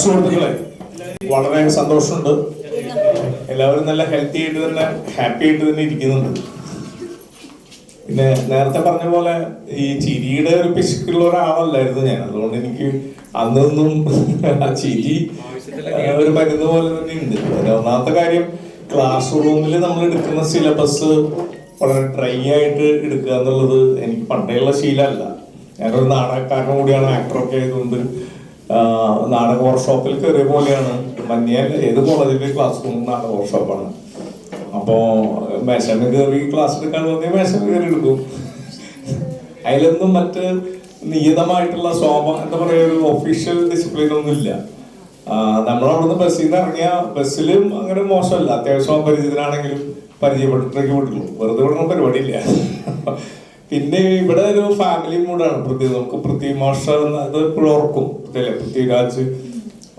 സുഹൃത്തുക്കളെ വളരെ സന്തോഷമുണ്ട്. എല്ലാവരും നല്ല ഹെൽത്തി ആയിട്ട് തന്നെ ഹാപ്പി ആയിട്ട് തന്നെ ഇരിക്കുന്നുണ്ട്. പിന്നെ നേരത്തെ പറഞ്ഞ പോലെ ഈ ചിരിയുടെ ഒരു പിശുക്കുള്ള ഒരാളല്ലായിരുന്നു ഞാൻ. അതുകൊണ്ട് എനിക്ക് അന്നൊന്നും ആ ചിരി ഒരു മരുന്ന് പോലെ തന്നെ ഉണ്ട്. ഒന്നാമത്തെ കാര്യം ക്ലാസ് റൂമിൽ നമ്മൾ എടുക്കുന്ന സിലബസ് വളരെ ട്രൈ ആയിട്ട് എടുക്കുക എന്നുള്ളത് എനിക്ക് പണ്ടേയുള്ള ശീലമല്ല. ഞാനൊരു നാടകക്കാരനും കൂടിയാണ് ആക്ടറൊക്കെ ആയതുകൊണ്ട് നാടക വർക്ക്ഷോപ്പിൽ കയറിയ പോലെയാണ്. മഞ്ഞയിൽ ഏത് കോളേജിലെ ക്ലാസ് റൂം നാടക വർക്ക്ഷോപ്പാണ് അപ്പോ മേശമ കയറി ക്ലാസ് എടുക്കാൻ തോന്നിയ മേശമ കയറി എടുക്കും. അതിലൊന്നും മറ്റ് നിയതമായിട്ടുള്ള സ്വാഭ എന്താ പറയുക ഒരു ഒഫീഷ്യൽ ഡിസിപ്ലിൻ ഒന്നും ഇല്ല. നമ്മളവിടുന്ന് ബസ്സിൽ നിന്ന് ഇറങ്ങിയ ബസ്സിലും അങ്ങനെ മോശമല്ല. അത്യാവശ്യം പരിചിതനാണെങ്കിലും പരിചയപ്പെട്ടിട്ടൊക്കെ വിട്ടുള്ളൂ വെറുതെ നമുക്ക് പരിപാടിയില്ല. പിന്നെ ഇവിടെ ഒരു ഫാമിലി മൂഡാണ് പൃഥ്വി നമുക്ക് പൃഥ്വി മാഷ അത് എപ്പോഴും ഓർക്കും. അല്ലേ പൃഥ്വിരാജ്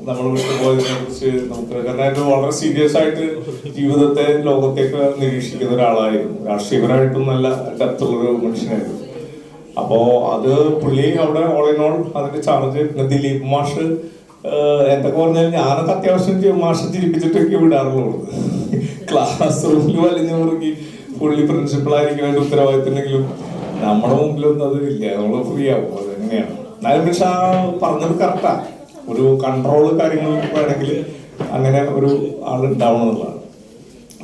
നമ്മൾ വിട്ടുപോയതിനെ കുറിച്ച് നമുക്ക് കാരണം വളരെ സീരിയസ് ആയിട്ട് ജീവിതത്തെ ലോകത്തേക്ക് നിരീക്ഷിക്കുന്ന ഒരാളായിരുന്നു. രാഷ്ട്രീയപരമായിട്ടും നല്ല ഡെപ്തുള്ളൊരു മനുഷ്യനായിരുന്നു. അപ്പോ അത് പുള്ളി അവിടെ ഓൾ ഇൻ ഓൾ അതിന്റെ ചാർജ് ദിലീപ് മാഷ് എന്തൊക്കെ പറഞ്ഞാൽ ഞാനൊക്കെ അത്യാവശ്യം മാഷ ചിരിപ്പിച്ചിട്ടൊക്കെ വിടാറുള്ളൂ. ക്ലാസ് റൂമിൽ വലിഞ്ഞു മുറുകി പുള്ളി പ്രിൻസിപ്പൾ ആയിരിക്കും ഉത്തരവാദിത്തമെങ്കിലും നമ്മുടെ മുമ്പിലൊന്നും അത് ഇല്ല. നമ്മൾ ഫ്രീ ആവും. അത് എങ്ങനെയാണ് എന്നാലും പക്ഷെ ആ പറഞ്ഞത് കറക്റ്റാ ഒരു കൺട്രോൾ കാര്യങ്ങൾ വേണമെങ്കിൽ അങ്ങനെ ഒരു ആൾ ഉണ്ടാവണം എന്നുള്ളതാണ്.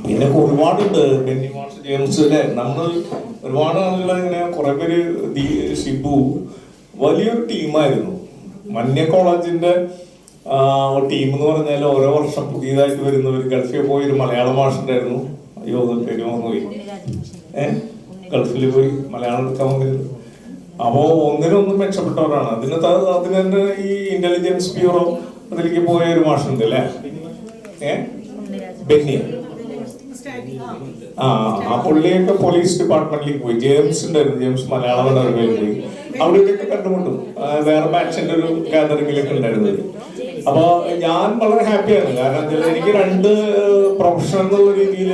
പിന്നെ ഒരുപാടുണ്ട്. ബെന്നി മാഷ് ജെയിംസ് അല്ലെ? നമ്മൾ ഒരുപാട് ആളുകൾ ഇങ്ങനെ കുറെ പേര് ഷിബു വലിയൊരു ടീമായിരുന്നു. മന്യ കോളേജിന്റെ ടീം എന്ന് പറഞ്ഞാൽ ഓരോ വർഷം പുതിയതായിട്ട് വരുന്നവർ ഗൾഫിൽ പോയി ഒരു മലയാള മാഷുണ്ടായിരുന്നു അയ്യോ പേര് മറന്നുപോയി. ഏഹ് ഗൾഫിൽ പോയി മലയാളം എടുക്കാൻ വന്നിരുന്നു. അപ്പോ ഒന്നിനൊന്നും മെച്ചപ്പെട്ടവരാണ്. അതിന് അതിന് ഈ ഇന്റലിജൻസ് ബ്യൂറോ അതിലേക്ക് പോയ ഒരു മാഷുണ്ട് അല്ലേ? ഏഹ് ആ പുള്ളിയൊക്കെ പോലീസ് ഡിപ്പാർട്ട്മെന്റിലേക്ക് പോയി. ജെയിംസ് ഉണ്ടായിരുന്നു. ജെയിംസ് മലയാളം പോയി അവിടെയൊക്കെ കണ്ടുമുട്ടും. ആ, വേറെ ബാച്ചിന്റെ ഒരു ഗാദറിംഗിലൊക്കെ ഉണ്ടായിരുന്നു. അപ്പൊ ഞാൻ വളരെ ഹാപ്പിയാണ് കാരണം എനിക്ക് രണ്ട് പ്രൊഫഷൻ എന്നുള്ള രീതിയിൽ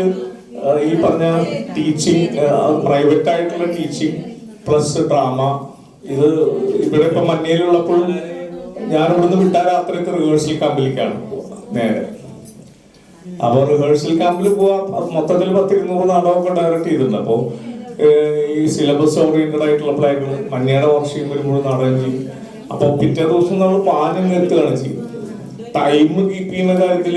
ഈ പറഞ്ഞ ടീച്ചിങ് പ്രൈവറ്റ് ആയിട്ടുള്ള ടീച്ചിങ് പ്ലസ് ഡ്രാമ ഇത് ഇവിടെ ഇപ്പൊ മഞ്ഞയിലുള്ളപ്പോൾ ഞാൻ ഇവിടുന്ന് വിട്ടാൽ രാത്രിത്തെ റിഹേഴ്സൽ ക്യാമ്പിലേക്കാണ് നേരെ. അപ്പോൾ റിഹേഴ്സൽ ക്യാമ്പിൽ പോവാ മൊത്തത്തിൽ പത്തിരുന്നൂറ് നാടകമൊക്കെ ഡയറക്റ്റ് ചെയ്തിട്ടുണ്ട്. അപ്പോൾ ഈ സിലബസ് ഓറിയന്റഡ് ആയിട്ടുള്ള പ്ലേകൾ മഞ്ഞയുടെ വർഷം വരുമ്പോൾ നാടകം ചെയ്യും. അപ്പോൾ പിറ്റേ ദിവസം നമ്മൾ പാഞ്ഞു എത്തുകയാണ് ചെയ്യുന്നത്. ടൈം കീപ്പ് ചെയ്യുന്ന കാര്യത്തിൽ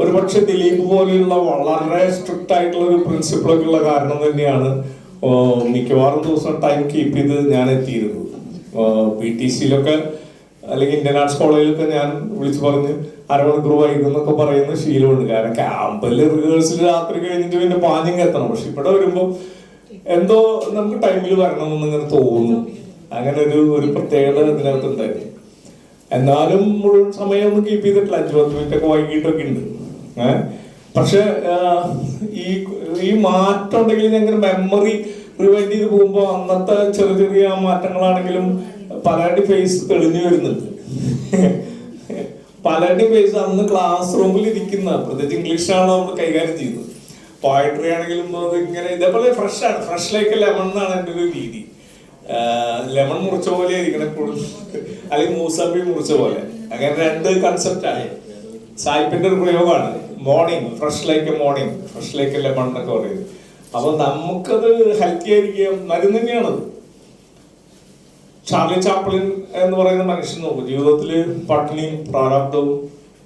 ഒരു പക്ഷെ ദിലീപ് പോലെയുള്ള വളരെ സ്ട്രിക്റ്റ് ആയിട്ടുള്ള ഒരു പ്രിൻസിപ്പിളൊക്കെ ഉള്ള കാരണം തന്നെയാണ് മിക്കവാറും ദിവസം ടൈം കീപ്പ് ചെയ്ത് ഞാൻ എത്തിയിരുന്നത്. പി ടി സിയിലൊക്കെ അല്ലെങ്കിൽ ഇന്ത്യൻ ആർട്സ് കോളേജിലൊക്കെ ഞാൻ വിളിച്ചു പറഞ്ഞ് അരമണിക്കൂർ വൈകും എന്നൊക്കെ പറയുന്ന ശീലമുണ്ട്. കാരണം ക്യാമ്പിൽ റിഹേഴ്സൽ രാത്രി കഴിഞ്ഞിട്ട് പിന്നെ പാഞ്ഞിങ് എത്തണം. പക്ഷെ ഇവിടെ വരുമ്പോൾ എന്തോ നമുക്ക് ടൈമിൽ വരണമെന്ന് ഇങ്ങനെ തോന്നുന്നു. അങ്ങനെ ഒരു ഒരു പ്രത്യേകത ഇതിനകത്ത് ഉണ്ടായിരുന്നു എന്നാലും മുഴുവൻ സമയം കീപ്പ് ചെയ്തിട്ടില്ല. അഞ്ചു പത്ത് മിനിറ്റ് ഒക്കെ വൈകിട്ടൊക്കെ ഉണ്ട്. ഏഹ് പക്ഷെ ഈ ഈ മാറ്റം ഉണ്ടെങ്കിൽ ഞങ്ങൾ മെമ്മറി റിവൈൻഡ് ചെയ്ത് പോകുമ്പോൾ അന്നത്തെ ചെറിയ ചെറിയ മാറ്റങ്ങളാണെങ്കിലും പലരുടെ ഫേസ് തെളിഞ്ഞു വരുന്നുണ്ട്. പലരുടെ ഫേസ് അന്ന് ക്ലാസ് റൂമിൽ ഇരിക്കുന്ന പ്രത്യേകിച്ച് ഇംഗ്ലീഷാണ് നമ്മൾ കൈകാര്യം ചെയ്യുന്നത്? പോയട്രി ആണെങ്കിലും ഇങ്ങനെ ഇതേപോലെ ഫ്രഷ് ആണ്. ഫ്രഷ് ലൈക്ക് ലെമൺ എന്നാണ് എന്റെ ഒരു രീതി. ലെമൺ മുറിച്ച പോലെ ഇരിക്കണം അല്ലെങ്കിൽ മൂസമ്പി മുറിച്ച പോലെ. അങ്ങനെ രണ്ട് കൺസെപ്റ്റ് ആയി സായിപ്പിന്റെ ഒരു പ്രയോഗമാണ്. Morning fresh like morning fresh like lemon എന്നൊക്കെ പറയുന്നത്. അപ്പൊ നമുക്കത് ഹെൽത്തി ആയിരിക്കും. മരുന്ന് തന്നെയാണത് ചാർലി ചാപ്പിളിൻ എന്ന് പറയുന്ന മനുഷ്യൻ നോക്കും. ജീവിതത്തിൽ പട്ടിണിയും പ്രാരാബ്ദവും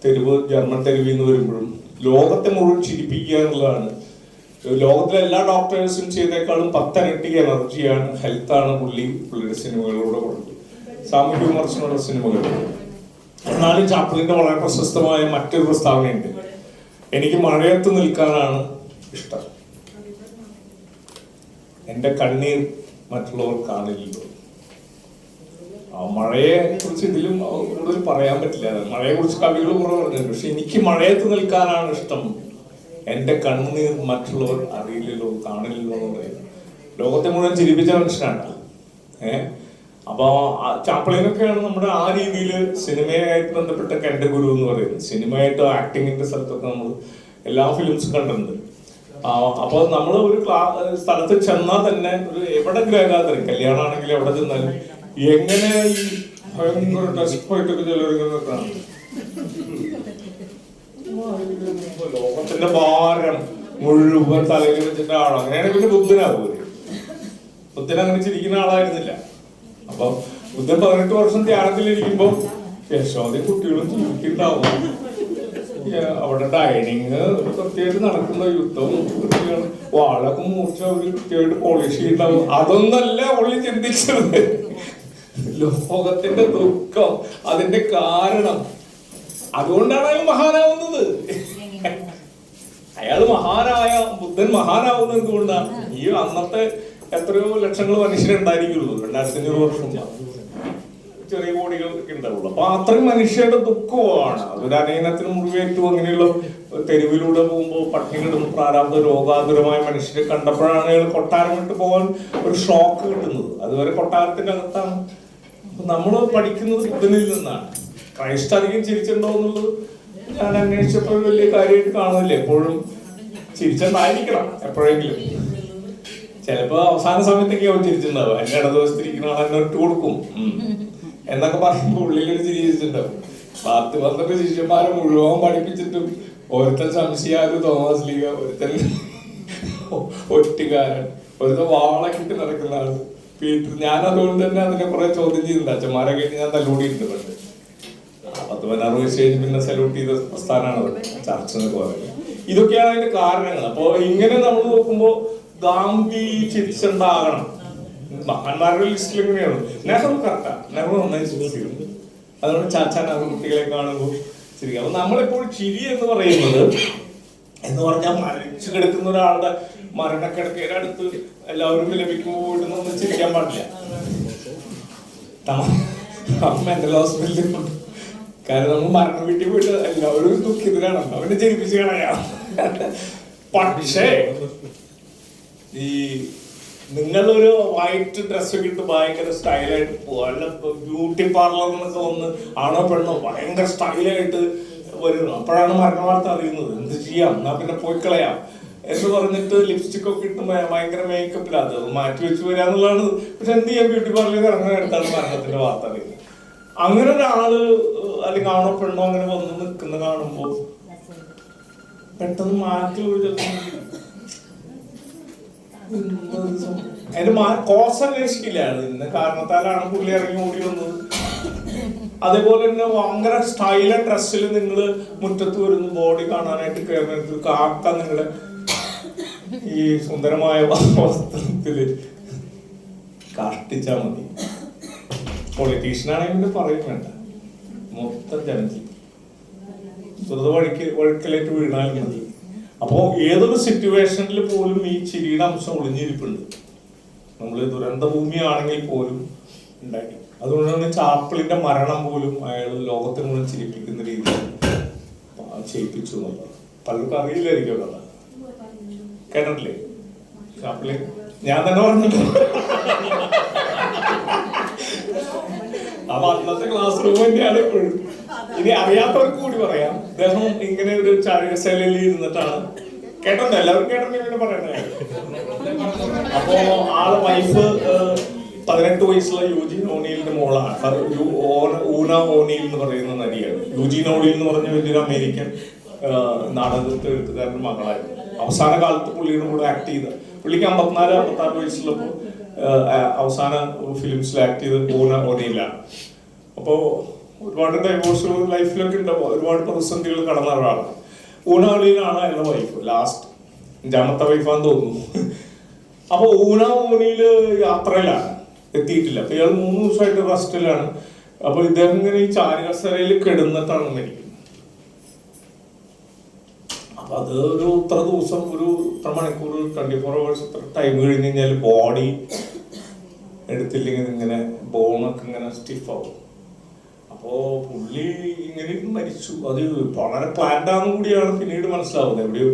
തെരുവ് ജർമ്മൻ തെരുവിൽ നിന്ന് വരുമ്പോഴും ലോകത്തെ മുഴുവൻ ചിരിപ്പിക്കുക എന്നുള്ളതാണ് ലോകത്തിലെ എല്ലാ ഡോക്ടേഴ്സും ചെയ്തേക്കാളും പത്തരട്ടി എനർജിയാണ് ഹെൽത്താണ് പുള്ളി പുള്ളിയുടെ സിനിമകളിലൂടെ കൊടുത്തത്. സാമൂഹ്യ വിമർശനമുള്ള സിനിമകൾ എന്നാലും ചാപ്ലിന്റെ വളരെ പ്രശസ്തമായ മറ്റൊരു പ്രസ്താവനയുണ്ട്. എനിക്ക് മഴയത്ത് നിൽക്കാനാണ് ഇഷ്ടം. എന്റെ കണ്ണീർ മറ്റുള്ളവർ കാണില്ലല്ലോ. ആ മഴയെ കുറിച്ച് ഇതിലും കൂടുതൽ പറയാൻ പറ്റില്ല. മഴയെ കുറിച്ച് കവികൾ കുറവ് പറഞ്ഞിട്ടുണ്ട്. പക്ഷെ എനിക്ക് മഴയത്ത് നിൽക്കാനാണ് ഇഷ്ടം. എന്റെ കണ്ണുനീർ മറ്റുള്ളവർ അറിയില്ലല്ലോ കാണില്ലല്ലോ എന്ന് പറയുന്നത് ലോകത്തെ മുഴുവൻ ചിരിപ്പിച്ച മനുഷ്യനാണ്. ഏഹ് അപ്പൊ ചാപ്പിളിനൊക്കെയാണ് നമ്മുടെ ആ രീതിയിൽ സിനിമയായിട്ട് ബന്ധപ്പെട്ട എന്റെ ഗുരു എന്ന് പറയുന്നത്. സിനിമയായിട്ട് ആക്ടിങ്ങിന്റെ സ്ഥലത്തൊക്കെ നമ്മൾ എല്ലാ ഫിലിംസും കണ്ടിട്ടുണ്ട്. അപ്പോൾ അപ്പൊ നമ്മൾ ഒരു ക്ലാ സ്ഥലത്ത് ചെന്നാൽ തന്നെ ഒരു എവിടെ ഗ്രഹകാതരം കല്യാണമാണെങ്കിൽ എവിടെ ചെന്നാലും എങ്ങനെ ഈ ഭയങ്കര ഡെസ്പായിട്ടൊക്കെ ചിലവരിങ്ങനെ കാണും. ലോകത്തിന്റെ ഭാരം മുഴുവൻ തലയിൽ വെച്ചിട്ട് അങ്ങനെയാണ് പിന്നെ പിന്നെ ബുദ്ധനാവും ബുദ്ധൻ അങ്ങനെ ചിരിക്കുന്ന ആളായിരുന്നില്ല. അപ്പൊ ബുദ്ധൻ പതിനെട്ട് വർഷം ധ്യാനത്തിലിരിക്കുമ്പോ യശോദി കുട്ടികളും ജീവിക്കുന്നുണ്ടാവും. ഏ, അവിടെ ഡൈനിങ് കൃത്യമായിട്ട് നടക്കുന്ന യുദ്ധവും വാളൊക്കെ മൂർച്ച അവർ കൃത്യമായിട്ട് പോളിഷ് ചെയ്യുന്നുണ്ടാവും അതൊന്നല്ല പുള്ളി ചിന്തിച്ചത്. ലോകത്തിന്റെ ദുഃഖം അതിന്റെ കാരണം അതുകൊണ്ടാണ് അയാൾ മഹാനാവുന്നത്. അയാൾ മഹാനായ ബുദ്ധൻ മഹാനാവുന്നത് എന്തുകൊണ്ടാണ്? ഈ അന്നത്തെ എത്രയോ ലക്ഷങ്ങൾ മനുഷ്യരുണ്ടായിരിക്കുള്ളൂ രണ്ടായിരത്തി അഞ്ഞൂറ് വർഷം ചെറിയ കോടികൾ ഉണ്ടാവുള്ളൂ. അപ്പൊ അത്രയും മനുഷ്യരുടെ ദുഃഖമാണ്. അതൊരു അനയനത്തിന് മുറിവേറ്റു അങ്ങനെയുള്ള തെരുവിലൂടെ പോകുമ്പോൾ പട്ടിണി കിടന്ന് പ്രാരാബ്ധ രോഗാതുരമായ മനുഷ്യരെ കണ്ടപ്പോഴാണ് അയാൾ കൊട്ടാരം വിട്ട് പോകാൻ ഒരു ഷോക്ക് കിട്ടുന്നത്. അതുവരെ കൊട്ടാരത്തിന്റെ അകത്താണ് നമ്മൾ പഠിക്കുന്നത് ബുദ്ധനിൽ നിന്നാണ്. ക്രൈസ്റ്റ് അധികം ചിരിച്ചിട്ടുണ്ടോ എന്നുള്ളത് ഞാൻ അന്വേഷിച്ചപ്പോൾ വലിയ കാര്യമായിട്ട് കാണുന്നില്ല. എപ്പോഴും ചിരിച്ചുണ്ടായിരിക്കണം എപ്പോഴെങ്കിലും. ചിലപ്പോ അവസാന സമയത്തൊക്കെ അവൻ ചിരിച്ചിട്ടുണ്ടാവും എന്റെ ഇടതുവശത്തിരിക്കുന്ന ആൾ എന്നെ ഇട്ട് കൊടുക്കും. എന്നൊക്കെ പറയുമ്പോൾ ഉള്ളിലൊരു ചിരി ചിരിച്ചിട്ടുണ്ടാവും. പത്ത് പന്ത്രണ്ട് ശിഷ്യന്മാരെ മുഴുവൻ പഠിപ്പിച്ചിട്ടും ഒരുത്തൻ സംശയാരു തോമസ് ലീഗ ഒരുത്തൻ ഒറ്റുകാരൻ ഒരുത്തൻ വാളക്കിട്ട് നടക്കുന്ന ആൾ. പീറ്റർ ഞാൻ അതുകൊണ്ട് തന്നെ അതിനെ കുറെ ചോദ്യം ചെയ്യുന്നുണ്ട്. അച്ഛന്മാരെ കഴിഞ്ഞ് ഞാൻ തല്ലുകൂടിയിട്ടുണ്ട് ആ, പത്ത് പതിനാറ് വയസ്സ് കഴിഞ്ഞ് പിന്നെ സല്യൂട്ട് ചെയ്ത പ്രസ്ഥാനമാണ് ചർച്ച എന്നൊക്കെ പറയുന്നത്. ഇതൊക്കെയാണ് അതിന്റെ കാരണങ്ങൾ. അപ്പൊ ഇങ്ങനെ നമ്മൾ നോക്കുമ്പോ ഗാന്ധി ചിരിച്ചുണ്ടാകണം മഹാന്മാരുടെ ലിസ്റ്റിൽ എങ്ങനെയാണ് നെഹ്റു കറക്റ്റാ നെഹ്റു നന്നായി ചിരിച്ചിരുന്നു അതുകൊണ്ട് ചാച്ചാൻ നെഹ്റു കുട്ടികളെ കാണുമ്പോൾ ചിരിക്കുക അപ്പൊ നമ്മളിപ്പോൾ ചിരി എന്ന് പറയുന്നത് എന്ന് പറഞ്ഞാൽ മരിച്ചു കിടക്കുന്ന ഒരാളുടെ മരണക്കിടക്കയുടെ അടുത്ത് എല്ലാവരും വിലപിക്കുമ്പോൾ ചിരിക്കാൻ പാടില്ല. മെന്റൽ ഹോസ്പിറ്റലിൽ കാരണം നമ്മൾ മരണ വീട്ടിൽ പോയിട്ട് എല്ലാവരും ദുഃഖിതരാണ്. അവനെ ജനിപ്പിച്ച് കളയാം. പക്ഷേ ഈ നിങ്ങളൊരു വൈറ്റ് ഡ്രസ് ഒക്കെ ഇട്ട് ഭയങ്കര സ്റ്റൈലായിട്ട് പോകാൻ ബ്യൂട്ടി പാർലർ എന്നൊക്കെ വന്ന് ആണോ പെണ്ണോ ഭയങ്കര സ്റ്റൈലായിട്ട് വരുന്നു. അപ്പോഴാണ് മരണ വാർത്ത അറിയുന്നത്. എന്ത് ചെയ്യാം? എന്നാ പിന്നെ പോയി കളയാം. എന്ന് പറഞ്ഞിട്ട് ലിപ്സ്റ്റിക് ഒക്കെ ഇട്ട് ഭയങ്കര മേക്കപ്പിൽ അത് മാറ്റി വെച്ച് വരാന്നുള്ളതാണ് പക്ഷെ എന്ത് ചെയ്യാം? ബ്യൂട്ടി പാർലറിൽ ഇറങ്ങുന്ന എടുത്താണ് മരണത്തിന്റെ വാർത്ത അറിയുന്നത്. അങ്ങനെ ഒരാൾ അല്ലെങ്കിൽ ആണോ പെണ്ണോ അങ്ങനെ വന്ന് നിൽക്കുന്ന കാണുമ്പോ പെട്ടെന്ന് മാറ്റി അതിന് കോസ് അന്വേഷിക്കില്ല ഇന്ന കാരണത്താലാണ് പുള്ളി ഇറങ്ങി ഓടി വന്നത്. അതേപോലെ തന്നെ ഭയങ്കര സ്റ്റൈല ഡ്രസ്സിൽ നിങ്ങൾ മുറ്റത്ത് വരുന്നു ബോഡി കാണാനായിട്ട് കയറുന്ന കാക്ക നിങ്ങളെ ഈ സുന്ദരമായ വസ്ത്രത്തിൽ കാഷ്ടിച്ചാ മതി. പൊളിറ്റീഷ്യനാണെങ്കിൽ പറയും വേണ്ട. മൊത്തം ജനജി ദ്രുത വഴിക്ക് വഴുക്കലേറ്റ് വീണാൽ മതി അപ്പോ ഏതൊരു സിറ്റുവേഷനിൽ പോലും ഈ ചിരിയുടെ അംശം ഒളിഞ്ഞിരിപ്പുണ്ട്. നമ്മൾ ദുരന്ത ഭൂമിയാണെങ്കിൽ പോലും ഉണ്ടാക്കി അതുകൊണ്ടാണ് ചാപ്പിളിന്റെ മരണം പോലും അയാൾ ലോകത്തെ ചിരിപ്പിക്കുന്ന രീതിയിൽ ചെയ്യിപ്പിച്ചു എന്നുള്ളത്. പലർക്കും അറിയില്ലായിരിക്കും കഥ കേട്ടിട്ടില്ലേ? ചാപ്പിളി? ഞാൻ തന്നെ പറഞ്ഞിട്ടുണ്ട്. അപ്പൊ അന്നത്തെ ക്ലാസ് റൂം തന്നെയാണ് ഇപ്പോഴും. ഇനി അറിയാത്തവർക്ക് കൂടി പറയാം. അദ്ദേഹം ഇങ്ങനെ ഒരു ചാരികശൈലിയിൽ ഇരുന്നിട്ടാണ്. കേട്ടോ എല്ലാവരും കേട്ടോ പറയണേ അപ്പോ ആൾ വൈഫ് പതിനെട്ട് വയസ്സുള്ള യൂജി ഓണിയലിന്റെ മോളാണ്. ഊന ഓണിയിൽ എന്ന് പറയുന്ന നടിയാണ്. യൂജി ഓണിയിൽ എന്ന് പറഞ്ഞ വലിയൊരു അമേരിക്കൻ നാടകത്തെ എഴുത്തുകാരന്റെ മകളായിരുന്നു. അവസാന കാലത്ത് പുള്ളിയുടെ കൂടെ ആക്ട് ചെയ്ത. പുള്ളിക്ക് അമ്പത്തിനാല് അമ്പത്താറ് വയസ്സുള്ളപ്പോൾ അവസാന ഫിലിംസിൽ ആക്ട് ചെയ്ത് പോകുന്ന ഓടിയില്ല. അപ്പോ ഒരുപാട് ഡൈവോഴ്സുകൾ ലൈഫിലൊക്കെ ഉണ്ടാവും ഒരുപാട് പ്രതിസന്ധികൾ കടന്ന ഒരാളാണ് ഊനാളിയിലാണ് അയാളുടെ വൈഫ് ലാസ്റ്റ് അഞ്ചാമത്തെ വൈഫാന്ന് തോന്നുന്നു. അപ്പൊ ഊന ഊണിയിൽ യാത്രയിലാണ് എത്തിയിട്ടില്ല. അപ്പൊ ഇയാൾ മൂന്ന് ദിവസമായിട്ട് റെസ്റ്റിലാണ് അപ്പൊ ഇദ്ദേഹം ഇങ്ങനെ ഈ ചാരികസരയിൽ കിടന്നിട്ടാണ് മരിക്കുന്നത് അപ്പൊ അത് ഒരു ഇത്ര ദിവസം ഒരു ഇത്ര മണിക്കൂർ ട്വന്റി ഫോർ അവേഴ്സ് ഇത്ര ടൈം കഴിഞ്ഞ് കഴിഞ്ഞാൽ ബോഡി എടുത്തില്ലെങ്കിൽ ഇങ്ങനെ ബോണൊക്കെ ഇങ്ങനെ സ്റ്റിഫാവും അപ്പോൾ അപ്പോ പുള്ളി ഇങ്ങനെ മരിച്ചു. അത് വളരെ പ്ലാൻഡാന്ന് കൂടിയാണ് പിന്നീട് മനസ്സിലാവുന്നത്. എവിടെയോ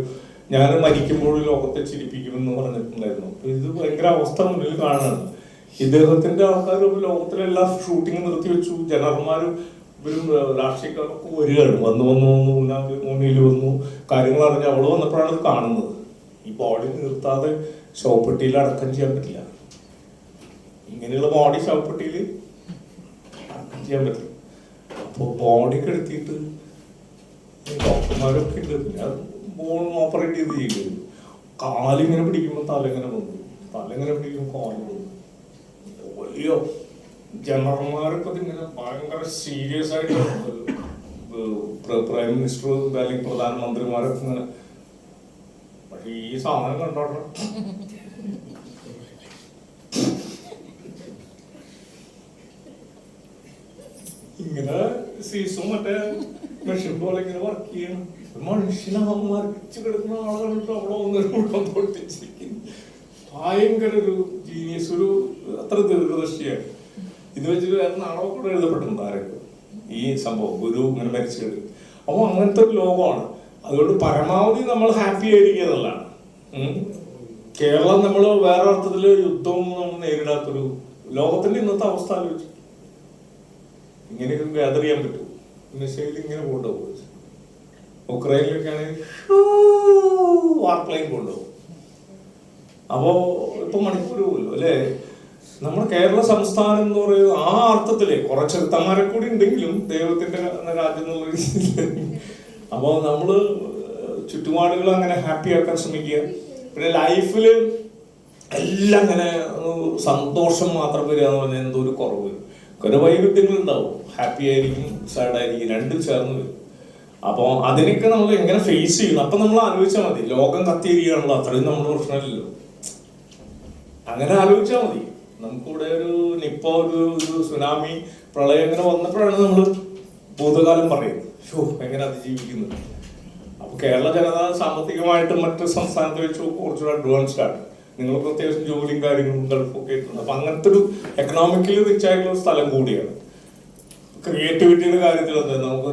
ഞാൻ മരിക്കുമ്പോൾ ലോകത്തെ ചിരിപ്പിക്കുമെന്ന് പറഞ്ഞിട്ടുണ്ടായിരുന്നു. അപ്പൊ ഇത് ഭയങ്കര അവസ്ഥ മുന്നിൽ കാണുകയാണ് ഇദ്ദേഹത്തിന്റെ ആൾക്കാർ ലോകത്തിലെല്ലാം ഷൂട്ടിംഗ് നിർത്തിവെച്ചു ജനറൽമാരും ഇവരും രാഷ്ട്രീയക്കാരൊക്കെ വരികയാണ്. വന്നു വന്നു വന്നു മുന്നിൽ വന്നു. കാര്യങ്ങൾ അറിഞ്ഞ് അവൾ വന്നപ്പോഴാണ് കാണുന്നത്. ഈ ബോഡി നിർത്താതെ ഷോപ്പെട്ടിയിൽ അടക്കം ചെയ്യാൻ പറ്റില്ല. ഇങ്ങനെയുള്ള ബോഡി ശവപ്പെട്ടിയിൽ ചെയ്യാൻ പറ്റും. അപ്പോൾ ബോഡി എടുത്തിട്ട് ഡോക്ടർമാരൊക്കെ ഉണ്ട് പിന്നെ ബോൺ ഓപ്പറേറ്റ് ചെയ്ത് ചെയ്യും കാലിങ്ങനെ പിടിക്കുമ്പോൾ തലങ്ങനെ പോകും. തലങ്ങനെ പിടിക്കുമ്പോൾ കാൽ പോകും. വലിയ ജനറൽമാരൊക്കെ ഇങ്ങനെ ഭയങ്കര സീരിയസ് ആയിട്ട് പ്രൈം മിനിസ്റ്റർ അല്ലെങ്കിൽ പ്രധാനമന്ത്രിമാരൊക്കെ ഇങ്ങനെ പക്ഷെ ഈ സാധനം കണ്ടോട്ടെ? ഇങ്ങനെ സീസും മറ്റേ മെഷീൻ പോലെ ഇങ്ങനെ വർക്ക് ചെയ്യണം. മനുഷ്യനെ മറിച്ച് കിടക്കുന്ന ആളുകളുണ്ട് അവിടെ ഒന്നും പൊട്ടിച്ചിരിക്കുന്നു. ഭയങ്കര ഒരു ജീനിയസ് ഒരു അത്ര ദീർഘദൃഷ്ടിയാണ് ഇത് വെച്ചിട്ട് വേറെ നാടകം കൂടെ എഴുതപ്പെട്ടിട്ടുണ്ട് ആരൊക്കെ? ഈ സംഭവം ഗുരു ഇങ്ങനെ മരിച്ചത് അപ്പോൾ അങ്ങനത്തെ ഒരു ലോകമാണ്. അതുകൊണ്ട് പരമാവധി നമ്മൾ ഹാപ്പി ആയിരിക്കുക എന്നുള്ളതാണ്. കേരളം നമ്മൾ വേറെ അർത്ഥത്തിൽ യുദ്ധവും നമ്മൾ നേരിടാത്തൊരു ലോകത്തിന്റെ ഇന്നത്തെ അവസ്ഥ ആലോചിച്ചു ഇങ്ങനെയൊക്കെ ഗ്യാദർ ചെയ്യാൻ പറ്റും. മിസൈൽ ഇങ്ങനെ കൊണ്ടുപോകും. ഉക്രൈനിലൊക്കെ ആണെങ്കിൽ വാർപ്ലെയിൻ കൊണ്ടുപോകും. അപ്പോ ഇപ്പൊ മണിപ്പൂർ പോലും അല്ലേ? നമ്മുടെ കേരള സംസ്ഥാനം എന്ന് പറയുന്നത് ആ അർത്ഥത്തിൽ കുറച്ച് തമാരെ കൂടി ഉണ്ടെങ്കിലും ദൈവത്തിന്റെ രാജ്യം എന്നുള്ള രീതിയിൽ അപ്പോൾ നമ്മൾ ചുറ്റുപാടുകൾ അങ്ങനെ ഹാപ്പി ആക്കാൻ ശ്രമിക്കുക. പിന്നെ ലൈഫിൽ എല്ലാം അങ്ങനെ സന്തോഷം മാത്രം വരിക എന്ന് പറഞ്ഞാൽ എന്തോ ഒരു കുറവ്. കുറെ വൈരുദ്ധ്യങ്ങൾ ഉണ്ടാവും ഹാപ്പി ആയിരിക്കും സാഡ് ആയിരിക്കും രണ്ടും ചേർന്ന് വരും. അപ്പോൾ അതിനൊക്കെ നമ്മൾ എങ്ങനെ ഫേസ് ചെയ്യണം? അപ്പൊ നമ്മൾ ആലോചിച്ചാൽ മതി. ലോകം കത്തിയിരിക്കുകയാണല്ലോ അത്രയും നമ്മൾ പ്രശ്നമില്ലല്ലോ. അങ്ങനെ ആലോചിച്ചാൽ മതി. നമുക്കിവിടെ ഒരു നിപ്പ ഒരു ഒരു സുനാമി പ്രളയം ഇങ്ങനെ വന്നപ്പോഴാണ് നമ്മൾ ഭൂതകാലം പറയുന്നത്. ഷോ എങ്ങനെ അതിജീവിക്കുന്നത് അപ്പൊ കേരള ജനത സാമ്പത്തികമായിട്ട് മറ്റ് സംസ്ഥാനത്ത് വെച്ച് കുറച്ചുകൂടെ അഡ്വാൻസ്ഡ് ആണ്. നിങ്ങൾക്ക് അത്യാവശ്യം ജോലിയും കാര്യങ്ങളും ഗൾഫൊക്കെ ആയിട്ടുണ്ട്. അപ്പൊ അങ്ങനത്തെ ഒരു എക്കണോമിക്കലി റിച്ച് ആയിട്ടുള്ള സ്ഥലം കൂടിയാണ്. ക്രിയേറ്റിവിറ്റിയുടെ കാര്യത്തിൽ നമുക്ക്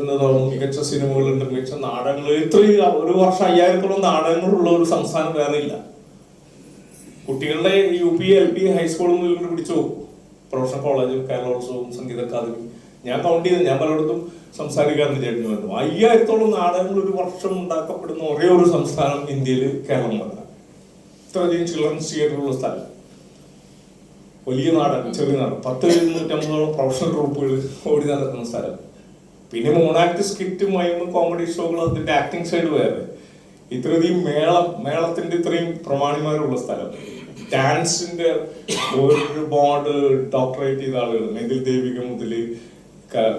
മികച്ച സിനിമകളുണ്ട് മികച്ച നാടകങ്ങൾ. ഇത്രയും ഒരു വർഷം അയ്യായിരത്തോളം നാടകങ്ങളുള്ള ഒരു സംസ്ഥാനം വേറെ ഇല്ല. കുട്ടികളുടെ U P L P high school മുതൽ പിടിച്ചു പോകും പ്രൊഫഷണൽ കോളേജും കേരളോത്സവം സംഗീത അക്കാദമി. ഞാൻ കൗണ്ട് ചെയ്ത് ഞാൻ പലയിടത്തും സംസാരിക്കാറുണ്ട് ചേട്ടന് വരുന്നു അയ്യായിരത്തോളം നാടകങ്ങൾ ഒരു വർഷം ഉണ്ടാക്കപ്പെടുന്ന ഒരേ ഒരു സംസ്ഥാനം ഇന്ത്യയിൽ കേരളം ഇത്രയധികം ചിൽഡ്രൻസ് തിയേറ്ററുള്ള സ്ഥലം? വലിയ നാടകം ചെറിയ നാടൻ പത്ത് നൂറ്റമ്പതോളം പ്രൊഫഷണൽ ഗ്രൂപ്പുകൾ ഓടി നടക്കുന്ന സ്ഥലം. പിന്നെ മോണാക്ട് സ്കിറ്റ് മൈമും കോമഡി ഷോകളും അതിന്റെ ആക്ടിങ് സൈഡ് വേറെ. ഇത്രയധികം മേളം മേളത്തിന്റെ ഇത്രയും പ്രമാണിമാരുള്ള സ്ഥലം. ഡാൻസിന്റെ ഒരുപാട് ഡോക്ടറേറ്റ് ചെയ്ത ആളുകൾ. മെതിൽ ദേവിക മുതൽ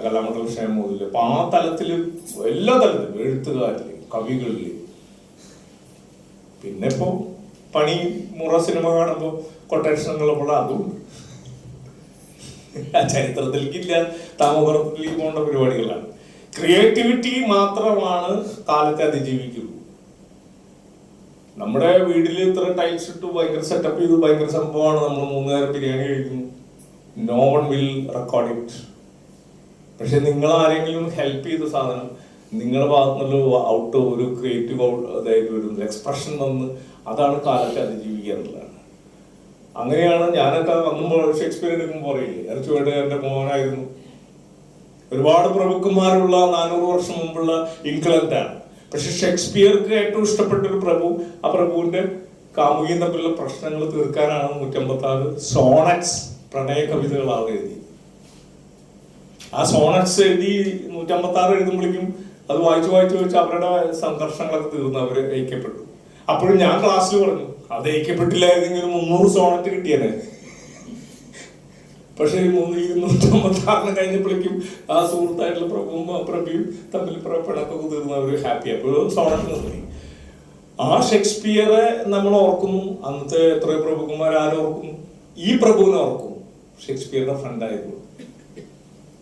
കലാമണ്ഡലം ക്ഷേമ മുതൽ. അപ്പൊ ആ തലത്തിൽ എല്ലാ തലത്തിലും എഴുത്തുകാരിലും കവികളിലും. പിന്നെ ഇപ്പൊ പണി മുറ സിനിമ കാണുമ്പോൾ കൊട്ടേഷനുകളുള്ള അതും. ആ ചരിത്രത്തിലേക്കില്ല താമപുറത്തിലേക്ക് പോകേണ്ട പരിപാടികളാണ്. ക്രിയേറ്റിവിറ്റി മാത്രമാണ് കാലത്തെ അതിജീവിക്കുള്ളൂ. നമ്മുടെ വീട്ടിൽ ഇത്ര ടൈൽസ് ഇട്ട് ഭയങ്കര സെറ്റപ്പ് ചെയ്തു ഭയങ്കര സംഭവമാണ്. നമ്മൾ മൂന്ന് നേരം ബിരിയാണി കഴിക്കുന്നു no one will record it പക്ഷെ നിങ്ങൾ ആരെങ്കിലും ഹെൽപ്പ് ചെയ്ത സാധനം നിങ്ങളുടെ ഭാഗത്തുനിന്നുള്ള ഔട്ട് ഒരു ക്രിയേറ്റീവ് ഔട്ട് അതായത് ഒരു എക്സ്പ്രഷൻ വന്ന് അതാണ് കാലത്തെ അതിജീവിക്കുക എന്നുള്ളതാണ്. അങ്ങനെയാണ് ഞാനൊക്കെ വന്നുമ്പോൾ ഷേക്സ്പിയർ എടുക്കുമ്പോൾ പറയില്ലേ ഇറച്ചുവേട്ട് എന്റെ മോനായിരുന്നു. ഒരുപാട് പ്രഭുക്കന്മാരുള്ള നാനൂറ് വർഷം മുമ്പുള്ള ഇംഗ്ലണ്ടാണ് പക്ഷെ ഷേക്സ്പിയർക്ക് ഏറ്റവും ഇഷ്ടപ്പെട്ട ഒരു പ്രഭു ആ പ്രഭുവിന്റെ കാമുകിയും തമ്മിലുള്ള പ്രശ്നങ്ങൾ തീർക്കാനാണ് നൂറ്റമ്പത്തി ആറ് സോണറ്റ്സ് പ്രണയ കവിതകളാണ് എഴുതി. ആ സോണറ്റ്സ് എഴുതി നൂറ്റമ്പത്തി ആറ് എഴുതുമ്പോഴേക്കും അത് വായിച്ചു വായിച്ചു വെച്ച് അവരുടെ സംഘർഷങ്ങളൊക്കെ തീർന്ന് അവർ ഐക്യപ്പെട്ടു. അപ്പോഴും ഞാൻ ക്ലാസ്സിൽ പറഞ്ഞു അത് ഏക്കപ്പെട്ടില്ല ഏതെങ്കിലും മുന്നൂറ് സോണറ്റ് കിട്ടിയത് പക്ഷേ ഈ മൂന്ന് ഇരുന്നൂറ്റമ്പത്തി ആറിന് കഴിഞ്ഞപ്പോഴേക്കും ആ സുഹൃത്തായിട്ടുള്ള പ്രഭുവും പ്രഭയും തമ്മിൽ പിണക്കൊക്കെ തീർന്ന് അവർ ഹാപ്പി അപ്പോഴും സോണറ്റ് നിർത്തി ആ ഷേക്സ്പിയറെ നമ്മൾ ഓർക്കുന്നു. അന്നത്തെ എത്ര പ്രഭുക്കന്മാർ ആരും ഓർക്കുന്നു? ഈ പ്രഭുവിനെ ഓർക്കും ഷേക്സ്പിയറുടെ ഫ്രണ്ട് ആയിരുന്നു